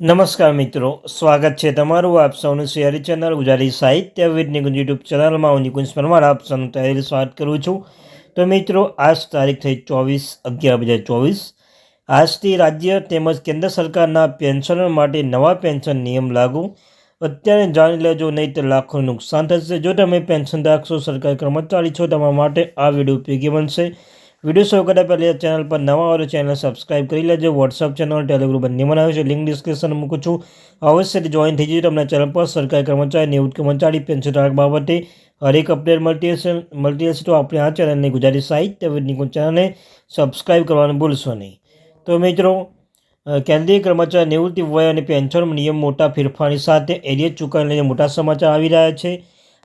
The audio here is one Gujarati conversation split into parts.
નમસ્કાર મિત્રો, સ્વાગત છે તમારું આપ સૌનું શેરી ચેનલ ગુજરાતી સાહિત્ય વિદની યુટ્યુબ ચેનલમાં. હું નિકુંજ પરમાર, આપ સૌનું તૈયારી સ્વાગત કરું છું. તો મિત્રો, આજ તારીખ થઈ ચોવીસ, અગિયાર બે હજાર ચોવીસ. આજથી રાજ્ય તેમજ કેન્દ્ર સરકારના પેન્શનર માટે નવા પેન્શન નિયમ લાગુ. અત્યારે જાણી લેજો, નહીં તો લાખો નુકસાન થશે. જો તમે પેન્શન રાખશો, સરકારી કર્મચારી છો, તમારા માટે આ વીડિયો ઉપયોગી બનશે. વીડિયો શરૂ કરતા પહેલાં ચેનલ પર નવા હોય ચેનલ સબસ્ક્રાઈબ કરી લેજો. વોટ્સઅપ ચેનલ ટેલિગ્રુપ બંને આવે છે. લિંક ડિસ્ક્રિપ્શન મૂકું છું. અવશ્ય જોઈન થઈ જજો. તમને ચેનલ પર સરકારી કર્મચારી નિવૃત્ત કર્મચારી પેન્શન ધારક બાબતે હરેક અપડેટ મળતી હશે. મળતી હશે તો આપણે આ ચેનલને ગુજરાતી સાહિત્ય નિકુંજ ચેનલને સબસ્ક્રાઈબ કરવાનું ભૂલશો નહીં. તો મિત્રો કેન્દ્રીય કર્મચારી નિવૃત્તિ વય અને પેન્શન નિયમ મોટા ફેરફારની સાથે એરિયત લઈને મોટા સમાચાર આવી રહ્યા છે.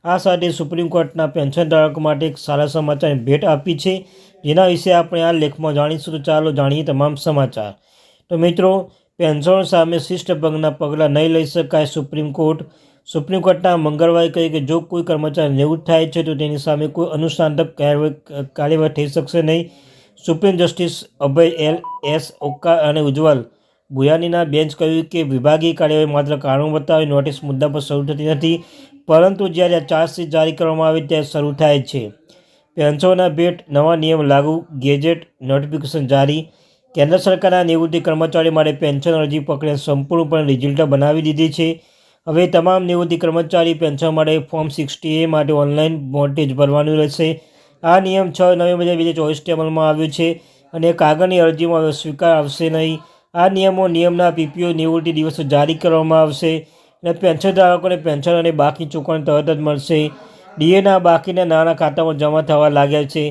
આ સાથે સુપ્રીમ કોર્ટના પેન્શન ધારકો માટે એક સારા સમાચારની ભેટ આપી છે. જેના વિશે આપણે આ લેખમાં જાણીશું. તો ચાલો જાણીએ તમામ સમાચાર. તો મિત્રો, પેન્શન સામે શિષ્ટ ભંગના પગલાં નહીં લઈ શકાય સુપ્રીમ કોર્ટ. સુપ્રીમ કોર્ટના મંગળવારે કહ્યું કે જો કોઈ કર્મચારી નિવૃત્ત થાય છે, તો તેની સામે કોઈ અનુષ્ઠાનક કાર્યવાહી થઈ શકશે નહીં. Supreme justice Abhay L S Oka અને ઉજ્જવલ ભુયાનીના બેન્ચ કહ્યું કે વિભાગીય કાર્યવાહી માત્ર કારણ બતાવી, નોટિસ મુદ્દા પર શરૂ થતી નથી, પરંતુ જ્યારે આ ચાર્જશીટ જારી કરવામાં આવે ત્યારે શરૂ થાય છે. પેન્શનના ભેટ, નવા નિયમ લાગુ, ગેજેટ, નોટિફિકેશન જારી, કેન્દ્ર સરકારના નિવૃત્તિ કર્મચારી માટે પેન્શન અરજી પકડે સંપૂર્ણપણે ડિજિટલ બનાવી દીધી છે. હવે તમામ નિવૃત્તિ કર્મચારી પેન્શન માટે ફોર્મ સિક્સટી એ માટે ઓનલાઈન મોટેજ ભરવાનું રહેશે. આ નિયમ છ નવેમ્બર બે હજાર ચોવીસથી અમલમાં આવ્યો છે અને કાગળની અરજીમાં સ્વીકાર આવશે નહીં. આ નિયમો નિયમના પીપીઓ નિવૃત્તિ દિવસો જારી કરવામાં આવશે અને પેન્શન ધારકોને પેન્શન અને બાકી ચૂકવણી તરત જ મળશે. ડીએના બાકીના નાણાં ખાતામાં જમા થવા લાગ્યા છે.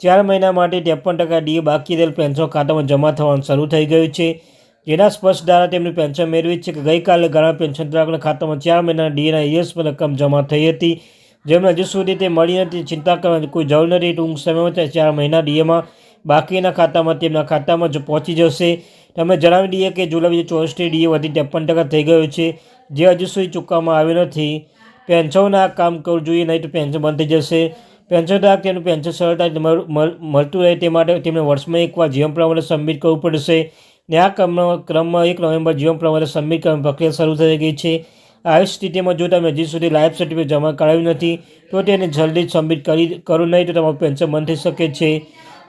ચાર મહિના માટે ત્રેપન ટકા ડીએ બાકી રહેલ પેન્શન ખાતામાં જમા થવાનું શરૂ થઈ ગયું છે. જેના સ્પષ્ટ દ્વારા તેમની પેન્શન મેળવી છે કે ગઈકાલે ઘણા પેન્શન ધારકોના ખાતામાં ચાર મહિનાના ડીએના યસ રકમ જમા થઈ હતી. જેમને હજુ સુધી તે મળી નથી, ચિંતા કરવાની કોઈ જરૂર નથી. ટૂંક સમયમાં ચાર મહિના ડીએમાં બાકીના ખાતામાં તેમના ખાતામાં જ પહોંચી જશે. તમે જણાવી દઈએ કે જુલાઈ ચોવીસથી ડીએ વધી ત્રેપન ટકા થઈ ગયો છે. જે હજુ સુધી ચૂકવવામાં આવ્યો નથી. પેન્શનના કામ કરવું જોઈએ, નહીં તો પેન્શન બંધ થઈ જશે. પેન્શન ધારક તેનું પેન્શન સરળતાથી મળતું રહે તે માટે તેમને વર્ષમાં એકવાર જીવન પ્રમાણે સબમિટ કરવું પડશે. ને આ ક્રમમાં એક નવેમ્બર જીવન પ્રમાણે સબમિટ કરવાની પ્રક્રિયા શરૂ થઈ ગઈ છે. આવી સ્થિતિમાં જો તમે હજી સુધી લાઈફ સર્ટિફિકેટ જમા કરાવ્યું નથી, તો તેને જલ્દી સબમિટ કરી, કરો, નહીં તો તમારું પેન્શન બંધ થઈ શકે છે.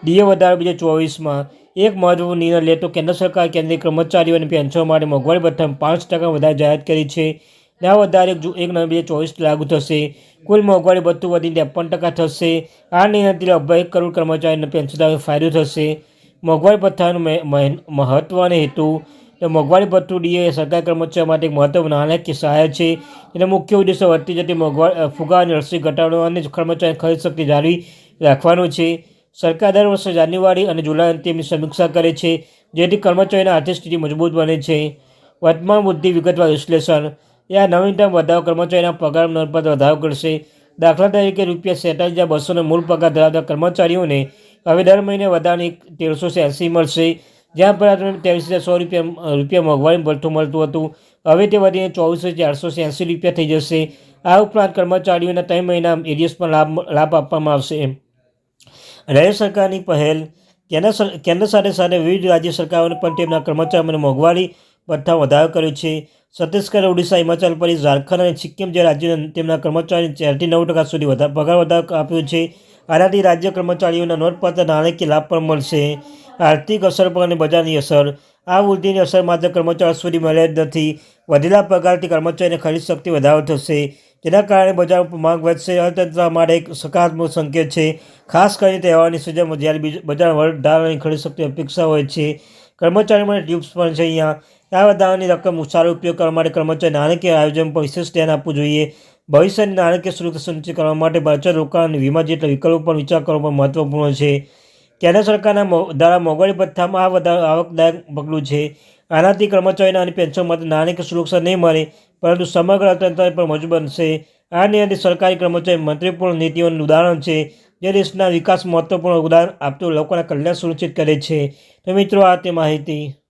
ડીએ વધારો બીજા ચોવીસમાં. એક મહત્વપૂર્ણ નિર્ણય લેતો કેન્દ્ર સરકાર, કેન્દ્રીય કર્મચારીઓની પેન્શનો માટે મોંઘવારી ભથ્થામાં પાંચ ટકા વધારે જાહેર કરી છે. આ વધારે એક નવેમ્બર બે ચોવીસ લાગુ થશે. કુલ મોંઘવારી ભથ્થું વધીને ત્રેપન ટકા થશે. આ નિર્ણયથી લગભગ એક કરોડ કર્મચારીને પેન્શનદારો ફાયદો થશે. મોંઘવારી ભથ્થાનું મહત્વ અને હેતુ. મોંઘવારી ભથ્થું ડીએ સરકારી કર્મચારીઓ માટે એક મહત્વનું નાણાકીય સહાય છે. એનો મુખ્ય ઉદ્દેશ્ય વધતી જતી મોંઘવારી ફુગા અને રસી ઘટાડો અને કર્મચારી ખરીદ શક્તિ જાળવી રાખવાનો છે. સરકાર દર વર્ષે જાન્યુઆરી અને જુલાઈ અંતિમની સમીક્ષા કરે છે, જેથી કર્મચારીઓના આર્થિક સ્થિતિ મજબૂત બને છે. વર્તમાન બુદ્ધિ વિગતવાર વિશ્લેષણ. એ આ નવીનતમ વધારો કર્મચારીના પગાર નોંધપાત્ર વધારો કરશે. દાખલા તરીકે રૂપિયા સેતાલીસ હજાર બસોનો મૂળ પગાર ધરાવતા કર્મચારીઓને હવે દર મહિને વધારાની તેરસો એંસી મળશે, જ્યાં પહેલાં ત્રેવીસ હજાર સો રૂપિયા રૂપિયા મોંઘવારી ભથ્થું મળતું હતું. હવે તે વધીને ચોવીસ ચારસો એંસી રૂપિયા થઈ જશે. આ ઉપરાંત કર્મચારીઓના ત્રણ મહિના એરિયસ પણ લાભ લાભ આપવામાં આવશે. રાજ્ય સરકારની પહેલ કેન્દ્ર કેન્દ્ર સાથે સાથે વિવિધ રાજ્ય સરકારોને પણ તેમના કર્મચારીઓને મોંઘવારી ભથ્થા વધારો કર્યો છે. છત્તીસગઢ, ઓડિશા, હિમાચલ પ્રદેશ, ઝારખંડ અને સિક્કિમ જે રાજ્યોને તેમના કર્મચારીઓને ચારથી નવ ટકા સુધી વધારે, પગાર વધારો આપ્યો છે. આનાથી રાજ્ય કર્મચારીઓના નોંધપાત્ર નાણાકીય લાભ પણ મળશે. આર્થિક અસર પર અને બજારની અસર. આ વૃદ્ધિની અસર માત્ર કર્મચારીઓ સુધી મર્યાદિત નથી. વધેલા પગારથી કર્મચારીને ખરીદ શક્તિ વધારો થશે. જેના કારણે બજાર માંગ વધશે. અર્થતંત્ર માટે એક સકારાત્મક સંકેત છે. ખાસ કરીને તહેવારની સિઝનમાં જ્યારે બજાર વધારાની ખરીદ શક્તિ અપેક્ષા હોય છે. કર્મચારીઓ માટે ટિપ્સ પણ છે અહીંયા. આ વધારાની રકમ સારો ઉપયોગ કરવા માટે કર્મચારી નાણાકીય આયોજન પર વિશેષ ધ્યાન આપવું જોઈએ. ભવિષ્યની નાણાકીય સુરક્ષા સુનિશ્ચિત કરવા માટે બચત રોકાણ અને વીમા જેટલા વિકલ્પો પર વિચાર કરવો પણ મહત્વપૂર્ણ છે. કેન્દ્ર સરકારના દ્વારા મોંઘવારી ભથ્થામાં આ વધારે, આવકદાયક પગલું છે. આનાથી કર્મચારીના અને પેન્શન માટે નાણાકીય સુરક્ષા નહીં મળે, પરંતુ સમગ્ર અર્થતંત્ર પણ મજબૂત બનશે. આ નિર્ણય સરકારી કર્મચારી મંત્રીપૂર્ણ નીતિઓનું ઉદાહરણ છે, જે દેશના વિકાસ મહત્વપૂર્ણ ઉદાહરણ આપતું લોકોના કલ્યાણ સુનિશ્ચિત કરે છે. તો મિત્રો, આ તે માહિતી.